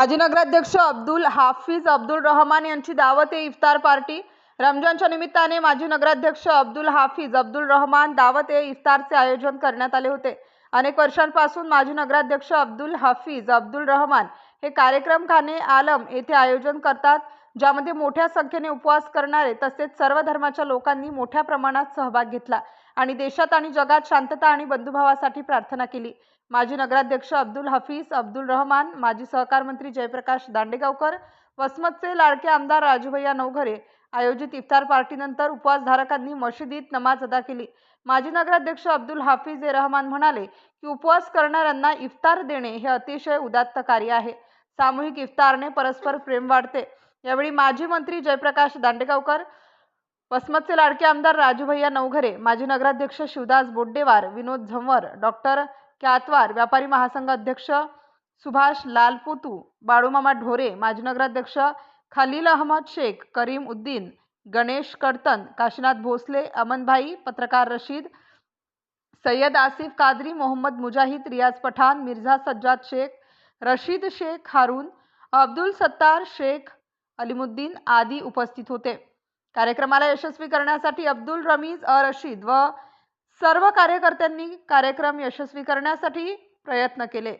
माजी नगराध्यक्ष अब्दुल हाफिज अब्दुल रहमान यांची दावत ए इफ्तार पार्टी. रमजानच्या निमित्ताने माजी नगराध्यक्ष अब्दुल हाफिज अब्दुल रहमान दावत ए इफ्तारचे आयोजन करण्यात आले होते. अनेक वर्षांपासून माजी नगराध्यक्ष अब्दुल हाफिज अब्दुल रहमान हे कार्यक्रम खाने आलम येथे आयोजन करतात ज्यामध्ये मोठ्या संख्येने उपवास करणारे तसेच सर्व धर्माच्या लोकांनी मोठ्या प्रमाणात सहभाग घेतला. आणि देशात आणि जगात शांतता आणि बंधुभावासाठी प्रार्थना केली. माजी नगराध्यक्ष अब्दुल हफीज अब्दुल रहमान माजी सहकार मंत्री जयप्रकाश दांडेगावकर वसमतचे लाडके आमदार राजूभैया नवघरे आयोजित इफ्तार पार्टीनंतर उपवासधारकांनी मशिदीत नमाज अदा केली. माजी नगराध्यक्ष अब्दुल हाफिज ए रहमान म्हणाले की उपवास करणाऱ्यांना इफ्तार देणे हे अतिशय उदात्त कार्य आहे. सामूहिक इफ्तारने परस्पर प्रेम वाढते. यावेळी माजी मंत्री जयप्रकाश दांडेगावकर वसमतचे लाडके आमदार राजूभैया नवघरे माजी नगराध्यक्ष शिवदास बोड्डेवार विनोद झंवर डॉक्टर क्यातवार व्यापारी महासंघ अध्यक्ष सुभाष लालपुतू बाळूमामा ढोरे माजी नगराध्यक्ष खलील अहमद शेख करीम उद्दीन गणेश कडतन काशीनाथ भोसले अमनभाई पत्रकार रशीद सय्यद आसिफ कादरी मोहम्मद मुजाहिद रियाज पठाण मिर्झा सज्जाद शेख रशीद शेख हारून अब्दुल सत्तार शेख अलिमुद्दीन आदी उपस्थित होते. कार्यक्रमाला यशस्वी करण्यासाठी अब्दुल रमीज अ रशीद व सर्व कार्यकर्त्यांनी कार्यक्रम यशस्वी करण्यासाठी प्रयत्न केले.